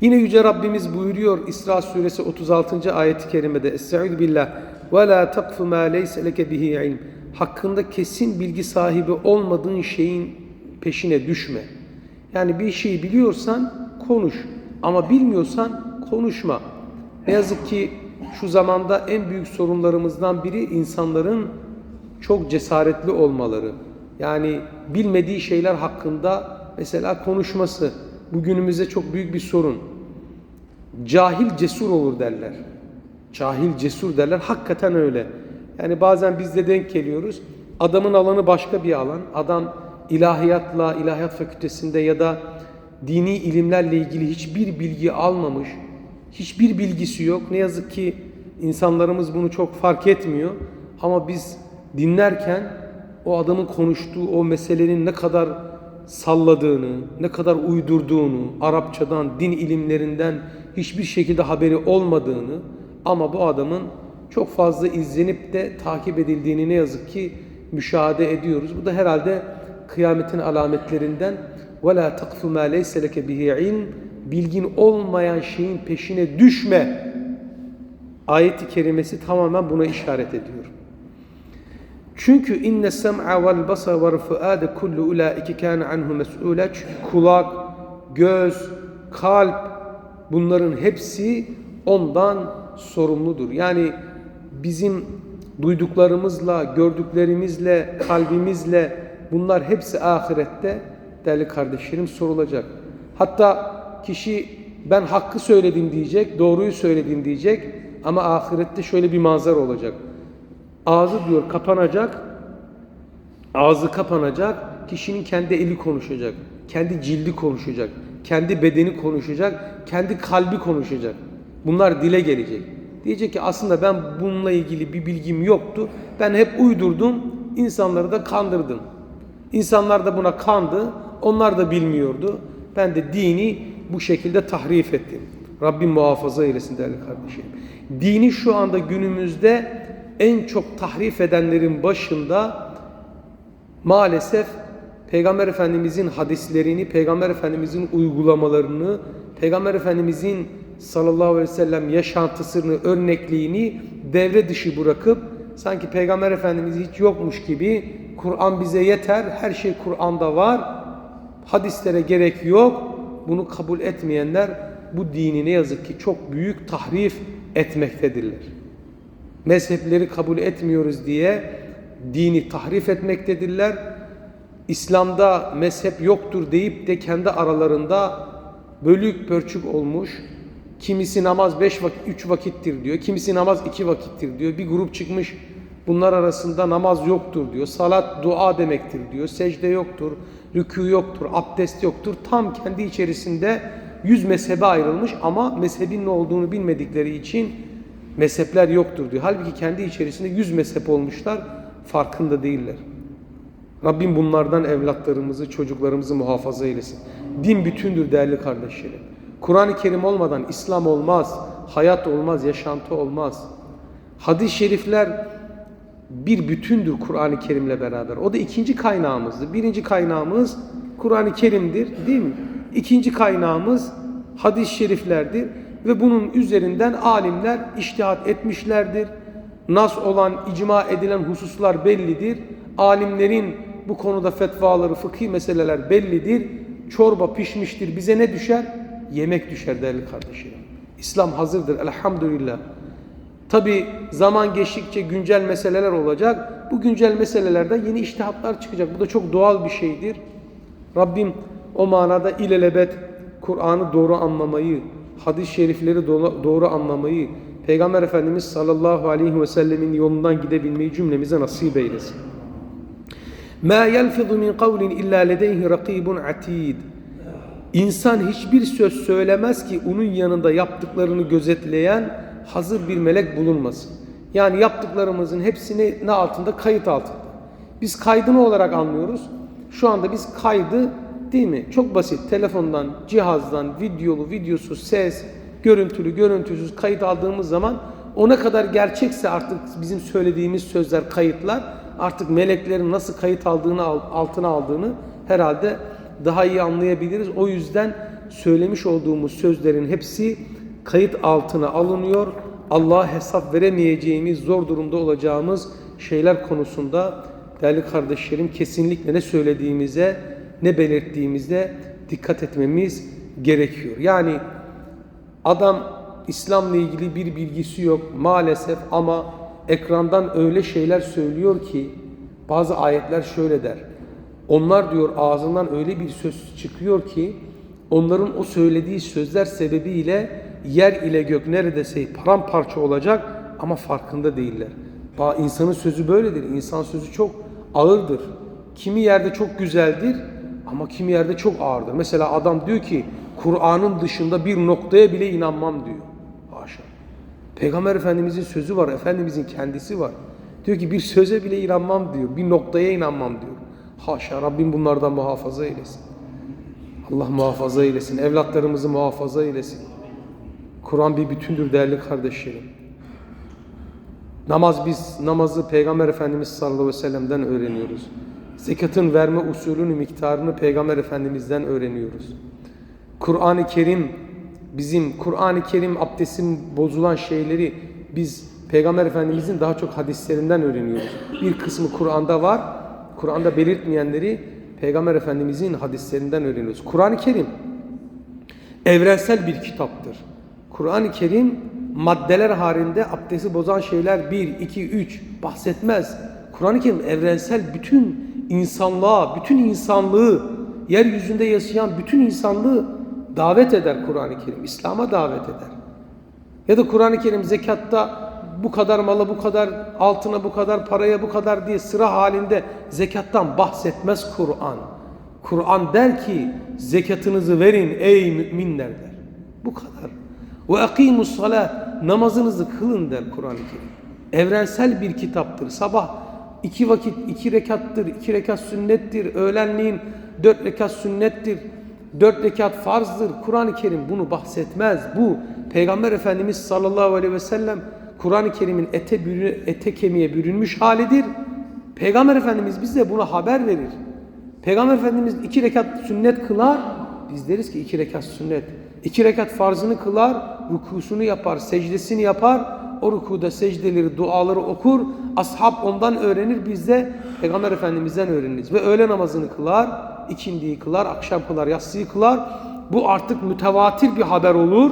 Yine Yüce Rabbimiz buyuruyor İsra suresi 36. ayeti kerimede Estaizu billah ve la takfu ma leyse leke bihi ilm hakkında kesin bilgi sahibi olmadığın şeyin peşine düşme. Yani bir şeyi biliyorsan konuş ama bilmiyorsan konuşma. Ne yazık ki şu zamanda en büyük sorunlarımızdan biri insanların çok cesaretli olmaları. Yani bilmediği şeyler hakkında mesela konuşması bugünümüzde çok büyük bir sorun. Cahil cesur olur derler. Cahil cesur derler. Hakikaten öyle. Yani bazen biz de denk geliyoruz. Adamın alanı başka bir alan. Adam ilahiyatla, ilahiyat fakültesinde ya da dini ilimlerle ilgili hiçbir bilgi almamış. Hiçbir bilgisi yok. Ne yazık ki insanlarımız bunu çok fark etmiyor. Ama biz dinlerken o adamın konuştuğu o meselenin ne kadar salladığını, ne kadar uydurduğunu, Arapçadan, din ilimlerinden hiçbir şekilde haberi olmadığını ama bu adamın çok fazla izlenip de takip edildiğini ne yazık ki müşahede ediyoruz. Bu da herhalde kıyametin alametlerinden وَلَا تَقْفُ مَا لَيْسَ لَكَ بِهِ عِلْمٍ Bilgin olmayan şeyin peşine düşme. Ayet-i kerimesi tamamen buna işaret ediyor. Çünkü inne sem'a vel basar vel fuade kullu ulaike kana anhu mes'ule. Kulak, göz, kalp bunların hepsi ondan sorumludur. Yani bizim duyduklarımızla, gördüklerimizle, kalbimizle bunlar hepsi ahirette değerli kardeşlerim sorulacak. Hatta kişi ben hakkı söyledim diyecek, doğruyu söyledim diyecek ama ahirette şöyle bir manzara olacak. Ağzı diyor kapanacak, ağzı kapanacak, kişinin kendi eli konuşacak, kendi cildi konuşacak, kendi bedeni konuşacak, kendi kalbi konuşacak. Bunlar dile gelecek. Diyecek ki aslında ben bununla ilgili bir bilgim yoktu. Ben hep uydurdum, insanları da kandırdım. İnsanlar da buna kandı, onlar da bilmiyordu. Ben de dini bu şekilde tahrif ettim. Rabbim muhafaza eylesin değerli kardeşim. Dini şu anda günümüzde en çok tahrif edenlerin başında maalesef Peygamber Efendimizin hadislerini, Peygamber Efendimizin uygulamalarını, Peygamber Efendimizin sallallahu aleyhi ve sellem yaşantısını, örnekliğini devre dışı bırakıp sanki Peygamber Efendimiz hiç yokmuş gibi Kur'an bize yeter, her şey Kur'an'da var, hadislere gerek yok. Bunu kabul etmeyenler bu dini ne yazık ki çok büyük tahrif etmektedirler. Mezhepleri kabul etmiyoruz diye dini tahrif etmektedirler. İslam'da mezhep yoktur deyip de kendi aralarında bölük pörçük olmuş. Kimisi namaz beş vakit, üç vakittir diyor. Kimisi namaz iki vakittir diyor. Bir grup çıkmış bunlar arasında namaz yoktur diyor. Salat dua demektir diyor. Secde yoktur, rükû yoktur, abdest yoktur. Tam kendi içerisinde yüz mezhebe ayrılmış ama mezhebin ne olduğunu bilmedikleri için mezhepler yoktur diyor. Halbuki kendi içerisinde yüz mezhep olmuşlar, farkında değiller. Rabbim bunlardan evlatlarımızı, çocuklarımızı muhafaza eylesin. Din bütündür değerli kardeşlerim. Kur'an-ı Kerim olmadan İslam olmaz, hayat olmaz, yaşantı olmaz. Hadis-i şerifler bir bütündür Kur'an-ı Kerim'le beraber. O da ikinci kaynağımızdır. Birinci kaynağımız Kur'an-ı Kerim'dir değil mi? İkinci kaynağımız hadis-i şeriflerdir ve bunun üzerinden alimler iştihat etmişlerdir. Nas olan, icma edilen hususlar bellidir. Alimlerin bu konuda fetvaları, fıkhi meseleler bellidir. Çorba pişmiştir. Bize ne düşer? Yemek düşer değerli kardeşlerim. İslam hazırdır elhamdülillah. Tabi zaman geçtikçe güncel meseleler olacak. Bu güncel meselelerden yeni iştihatlar çıkacak. Bu da çok doğal bir şeydir. Rabbim o manada ilelebet Kur'an'ı doğru anlamayı, hadis-i şerifleri doğru anlamayı, Peygamber Efendimiz sallallahu aleyhi ve sellemin yolundan gidebilmeyi cümlemize nasip eylesin. مَا يَلْفِظُ مِنْ قَوْلٍ اِلَّا لَدَيْهِ رَقِيبٌ عَتِيدٌ İnsan hiçbir söz söylemez ki onun yanında yaptıklarını gözetleyen hazır bir melek bulunmasın. Yani yaptıklarımızın hepsini ne altında? Kayıt altında. Biz kaydını olarak anlıyoruz. Şu anda biz kaydı değil mi? Çok basit. Telefondan, cihazdan, videolu, videosuz, ses, görüntülü, görüntüsüz kayıt aldığımız zaman o ne kadar gerçekse artık bizim söylediğimiz sözler, kayıtlar artık meleklerin nasıl kayıt aldığını altına aldığını herhalde daha iyi anlayabiliriz. O yüzden söylemiş olduğumuz sözlerin hepsi kayıt altına alınıyor. Allah'a hesap veremeyeceğimiz, zor durumda olacağımız şeyler konusunda değerli kardeşlerim kesinlikle ne söylediğimize, ne belirttiğimizde dikkat etmemiz gerekiyor. Yani adam İslam'la ilgili bir bilgisi yok maalesef ama ekrandan öyle şeyler söylüyor ki bazı ayetler şöyle der. Onlar diyor ağzından öyle bir söz çıkıyor ki onların o söylediği sözler sebebiyle yer ile gök neredeyse paramparça olacak ama farkında değiller. İnsanın sözü böyledir. İnsan sözü çok ağırdır. Kimi yerde çok güzeldir ama kimi yerde çok ağırdır. Mesela adam diyor ki Kur'an'ın dışında bir noktaya bile inanmam diyor. Haşa. Peygamber Efendimizin sözü var, Efendimizin kendisi var. Diyor ki bir söze bile inanmam diyor, bir noktaya inanmam diyor. Haşa Rabbim bunlardan muhafaza eylesin. Allah muhafaza eylesin, evlatlarımızı muhafaza eylesin. Kur'an bir bütündür değerli kardeşlerim. Namaz biz namazı Peygamber Efendimiz sallallahu aleyhi ve sellem'den öğreniyoruz. Zekatın verme usulünü, miktarını Peygamber Efendimiz'den öğreniyoruz. Kur'an-ı Kerim bizim Kur'an-ı Kerim abdestin bozulan şeyleri biz Peygamber Efendimizin daha çok hadislerinden öğreniyoruz. Bir kısmı Kur'an'da var. Kur'an'da belirtmeyenleri Peygamber Efendimizin hadislerinden öğreniyoruz. Kur'an-ı Kerim evrensel bir kitaptır. Kur'an-ı Kerim maddeler halinde abdesti bozan şeyler 1, 2, 3 bahsetmez. Kur'an-ı Kerim evrensel bütün insanlığa, bütün insanlığı, yeryüzünde yaşayan bütün insanlığı davet eder Kur'an-ı Kerim. İslam'a davet eder. Ya da Kur'an-ı Kerim zekatta bu kadar mala, bu kadar altına, bu kadar paraya, bu kadar diye sıra halinde zekattan bahsetmez Kur'an. Kur'an der ki zekatınızı verin ey müminler der. Bu kadar. Ve akimus salat namazınızı kılın der Kur'an-ı Kerim. Evrensel bir kitaptır. Sabah iki vakit iki rekattır, iki rekat sünnettir. Öğlenliğin dört rekat sünnettir. Dört rekat farzdır. Kur'an-ı Kerim bunu bahsetmez. Bu Peygamber Efendimiz sallallahu aleyhi ve sellem Kur'an-ı Kerim'in ete, bürü, ete kemiğe bürünmüş halidir. Peygamber Efendimiz bize buna haber verir. Peygamber Efendimiz iki rekat sünnet kılar. Biz deriz ki iki rekat sünnet. İki rekat farzını kılar, rukusunu yapar, secdesini yapar. O rukuda secdeleri, duaları okur. Ashab ondan öğrenir, biz de Peygamber Efendimiz'den öğreniriz. Ve öğle namazını kılar, ikindiyi kılar, akşam kılar, yatsıyı kılar. Bu artık mütevatir bir haber olur.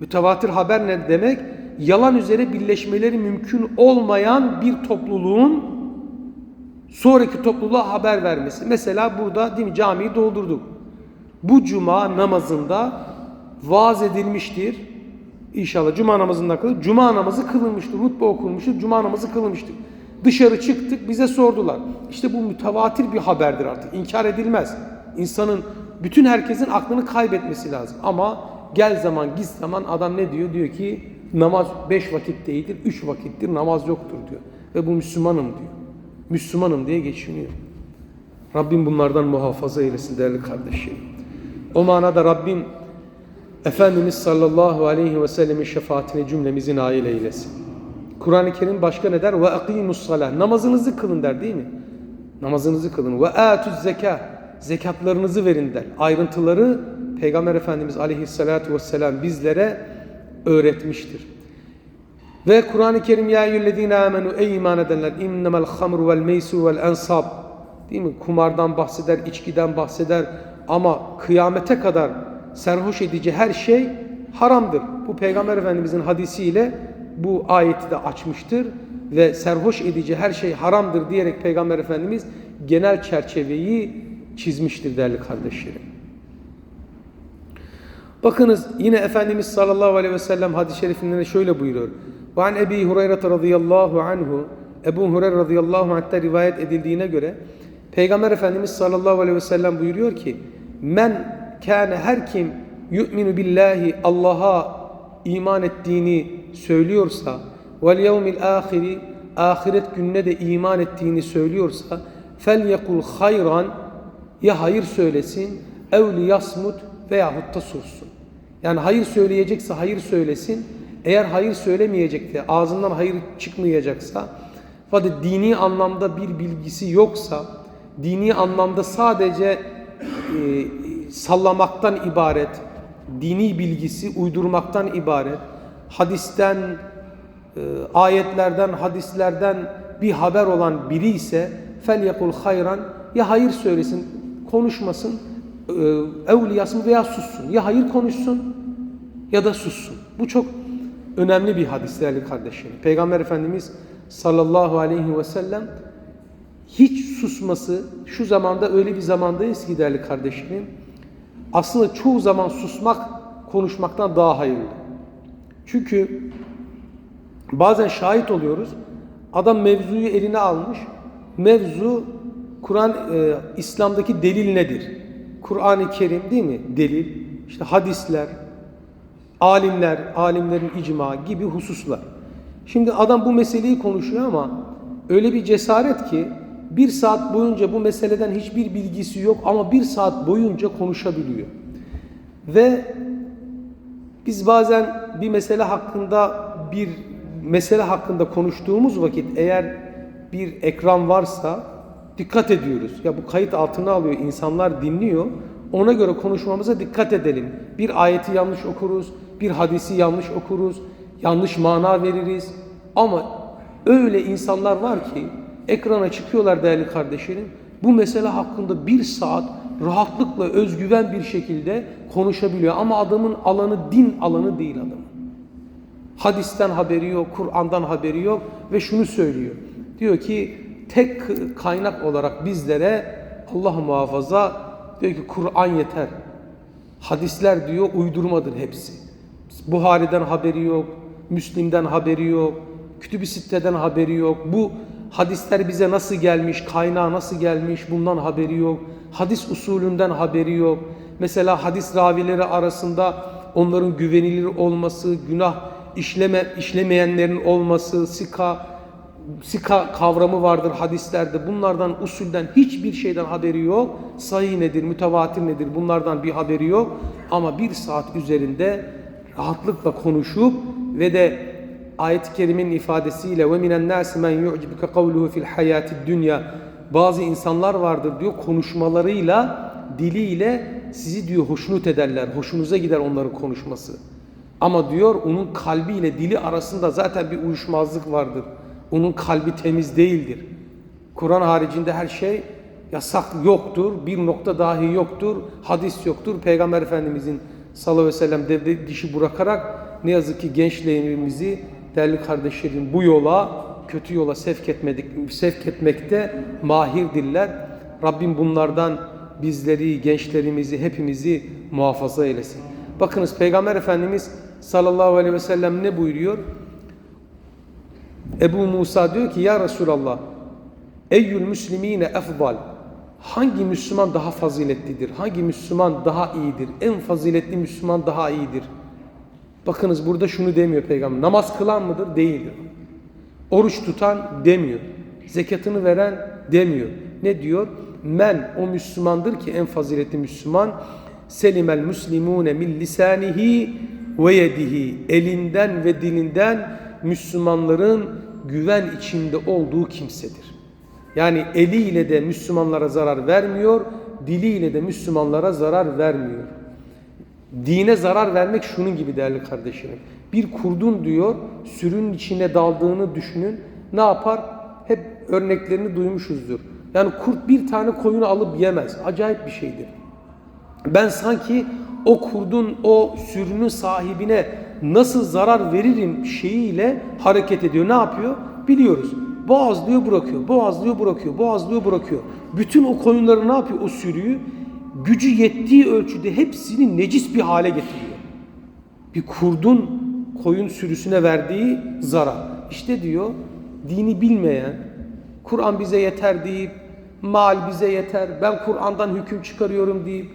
Mütevatir haber ne demek? Yalan üzere birleşmeleri mümkün olmayan bir topluluğun sonraki topluluğa haber vermesi. Mesela burada değil mi camiyi doldurduk. Bu cuma namazında vaaz edilmiştir. İnşallah cuma namazında kılır. Cuma namazı kılınmıştır. Hutbe okunmuştur. Cuma namazı kılınmıştır. Dışarı çıktık bize sordular. İşte bu mütevatir bir haberdir artık. İnkar edilmez. İnsanın bütün herkesin aklını kaybetmesi lazım. Ama gel zaman git zaman adam ne diyor? Diyor ki namaz beş vakit değildir, üç vakittir, namaz yoktur diyor. Ve bu Müslümanım diyor. Müslümanım diye geçiniyor. Rabbim bunlardan muhafaza eylesin değerli kardeşlerim. O manada Rabbim Efendimiz sallallahu aleyhi ve sellemin şefaatine cümlemizi nail eylesin. Kur'an-ı Kerim başka ne der? Ve akimus salah. Namazınızı kılın der değil mi? Namazınızı kılın. Ve atuz zeka. Zekatlarınızı verin der. Ayrıntıları Peygamber Efendimiz aleyhissalatu vesselam bizlere öğretmiştir. Ve Kur'an-ı Kerim ya eyyühellezine amenu ey iman edenler innemel hamru vel meysu vel ensab değil mi? Kumardan bahseder, içkiden bahseder ama kıyamete kadar serhoş edici her şey haramdır. Bu Peygamber Efendimizin hadisiyle bu ayeti de açmıştır ve serhoş edici her şey haramdır diyerek Peygamber Efendimiz genel çerçeveyi çizmiştir değerli kardeşlerim. Bakınız yine Efendimiz sallallahu aleyhi ve sellem hadis-i şerifinde şöyle buyuruyor. Ve an Ebi Hureyre radıyallahu anhu Ebu Hureyre radıyallahu anh'ta rivayet edildiğine göre Peygamber Efendimiz sallallahu aleyhi ve sellem buyuruyor ki men kâne her kim yu'minu billahi Allah'a iman ettiğini söylüyorsa vel yevmil ahiri ahiret gününe de iman ettiğini söylüyorsa fel yekul hayran ya hayır söylesin ev liyasmut veyahut da sussun. Yani hayır söyleyecekse hayır söylesin. Eğer hayır söylemeyecekse, ağzından hayır çıkmayacaksa, fakat dini anlamda bir bilgisi yoksa, dini anlamda sadece e, sallamaktan ibaret, dini bilgisi uydurmaktan ibaret, hadisten, e, ayetlerden, hadislerden bir haber olan biri ise fel yakul hayran ya hayır söylesin, konuşmasın, e, evliyasın veya sussun. Ya hayır konuşsun ya da sussun. Bu çok önemli bir hadis değerli kardeşlerim. Peygamber Efendimiz sallallahu aleyhi ve sellem hiç susması, şu zamanda öyle bir zamandayız ki değerli kardeşlerim, aslında çoğu zaman susmak konuşmaktan daha hayırlı. Çünkü bazen şahit oluyoruz, adam mevzuyu eline almış, mevzu Kur'an, e, İslam'daki delil nedir? Kur'an-ı Kerim değil mi? Delil, işte hadisler, alimler, alimlerin icma gibi hususlar. Şimdi adam bu meseleyi konuşuyor ama öyle bir cesaret ki bir saat boyunca bu meseleden hiçbir bilgisi yok ama bir saat boyunca konuşabiliyor. Ve biz bazen bir mesele hakkında bir mesele hakkında konuştuğumuz vakit eğer bir ekran varsa dikkat ediyoruz. Ya bu kayıt altına alıyor, insanlar dinliyor. Ona göre konuşmamıza dikkat edelim. Bir ayeti yanlış okuruz, bir hadisi yanlış okuruz, yanlış mana veririz. Ama öyle insanlar var ki ekrana çıkıyorlar değerli kardeşlerim. Bu mesele hakkında bir saat rahatlıkla özgüven bir şekilde konuşabiliyor. Ama adamın alanı din alanı değil adamın. Hadisten haberi yok, Kur'an'dan haberi yok ve şunu söylüyor. Diyor ki tek kaynak olarak bizlere Allah muhafaza diyor ki Kur'an yeter. Hadisler diyor uydurmadır hepsi. Buhari'den haberi yok, Müslim'den haberi yok, Kütüb-i Sitte'den haberi yok. Bu hadisler bize nasıl gelmiş, kaynağı nasıl gelmiş bundan haberi yok. Hadis usulünden haberi yok. Mesela hadis ravileri arasında onların güvenilir olması, günah işleme, işlemeyenlerin olması, sika, sika kavramı vardır hadislerde. Bunlardan usulden hiçbir şeyden haberi yok. Sahih nedir, mütevatir nedir bunlardan bir haberi yok. Ama bir saat üzerinde rahatlıkla konuşup ve de ayet-i kerimenin ifadesiyle ve minen nasi men yu'cibuke kavluhu fil hayatid dünya bazı insanlar vardır diyor konuşmalarıyla diliyle sizi diyor hoşnut ederler. Hoşunuza gider onların konuşması. Ama diyor onun kalbiyle dili arasında zaten bir uyuşmazlık vardır. Onun kalbi temiz değildir. Kur'an haricinde her şey yasak yoktur. Bir nokta dahi yoktur. Hadis yoktur. Peygamber Efendimizin sallallahu aleyhi ve sellem dişi bırakarak ne yazık ki gençlerimizi değerli kardeşlerim bu yola kötü yola sevk, etmedik, sevk etmekte mahirdirler. Rabbim bunlardan bizleri, gençlerimizi, hepimizi muhafaza eylesin. Bakınız Peygamber Efendimiz sallallahu aleyhi ve sellem ne buyuruyor? Ebu Musa diyor ki ya Resulallah Eyyül müslimine efdal Hangi Müslüman daha faziletlidir? Hangi Müslüman daha iyidir? En faziletli Müslüman daha iyidir. Bakınız burada şunu demiyor peygamber. Namaz kılan mıdır? Değildir. Oruç tutan demiyor. Zekatını veren demiyor. Ne diyor? Men o Müslümandır ki en faziletli Müslüman selimel muslimune min lisanihi ve yedihi elinden ve dilinden Müslümanların güven içinde olduğu kimsedir. Yani eliyle de Müslümanlara zarar vermiyor, diliyle de Müslümanlara zarar vermiyor. Dine zarar vermek şunun gibi değerli kardeşlerim. Bir kurdun diyor, sürünün içine daldığını düşünün. Ne yapar? Hep örneklerini duymuşuzdur. Yani kurt bir tane koyunu alıp yemez. Acayip bir şeydir. Ben sanki o kurdun, o sürünün sahibine nasıl zarar veririm şeyiyle hareket ediyor. Ne yapıyor? Biliyoruz. Boğazlıyor bırakıyor, boğazlıyor bırakıyor, boğazlıyor bırakıyor. Bütün o koyunları ne yapıyor o sürüyü? Gücü yettiği ölçüde hepsini necis bir hale getiriyor. Bir kurdun koyun sürüsüne verdiği zarar. İşte diyor dini bilmeyen, Kur'an bize yeter deyip, mal bize yeter, ben Kur'an'dan hüküm çıkarıyorum deyip,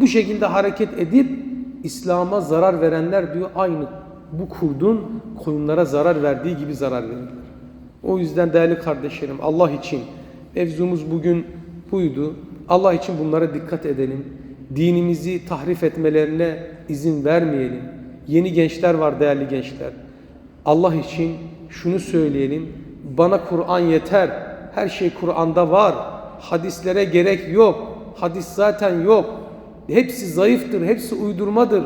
bu şekilde hareket edip İslam'a zarar verenler diyor aynı bu kurdun koyunlara zarar verdiği gibi zarar verirler. O yüzden değerli kardeşlerim Allah için mevzumuz bugün buydu. Allah için bunlara dikkat edelim. Dinimizi tahrif etmelerine izin vermeyelim. Yeni gençler var değerli gençler. Allah için şunu söyleyelim. Bana Kur'an yeter. Her şey Kur'an'da var. Hadislere gerek yok. Hadis zaten yok. hepsi zayıftır, hepsi uydurmadır.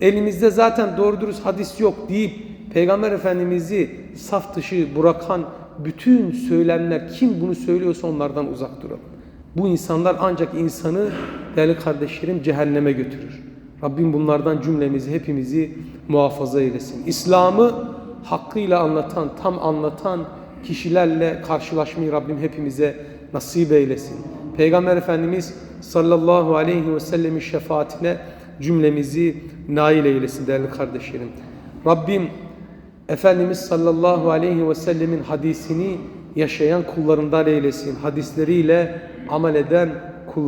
Elimizde zaten doğru dürüst hadis yok deyip Peygamber Efendimiz'i saf dışı bırakan bütün söylemler kim bunu söylüyorsa onlardan uzak duralım. Bu insanlar ancak insanı değerli kardeşlerim cehenneme götürür. Rabbim bunlardan cümlemizi hepimizi muhafaza eylesin. İslam'ı hakkıyla anlatan, tam anlatan kişilerle karşılaşmayı Rabbim hepimize nasip eylesin. Peygamber Efendimiz sallallahu aleyhi ve sellemin şefaatine cümlemizi nail eylesin değerli kardeşlerim. Rabbim Efendimiz sallallahu aleyhi ve sellemin hadisini yaşayan kullarından eylesin. Hadisleriyle amel eden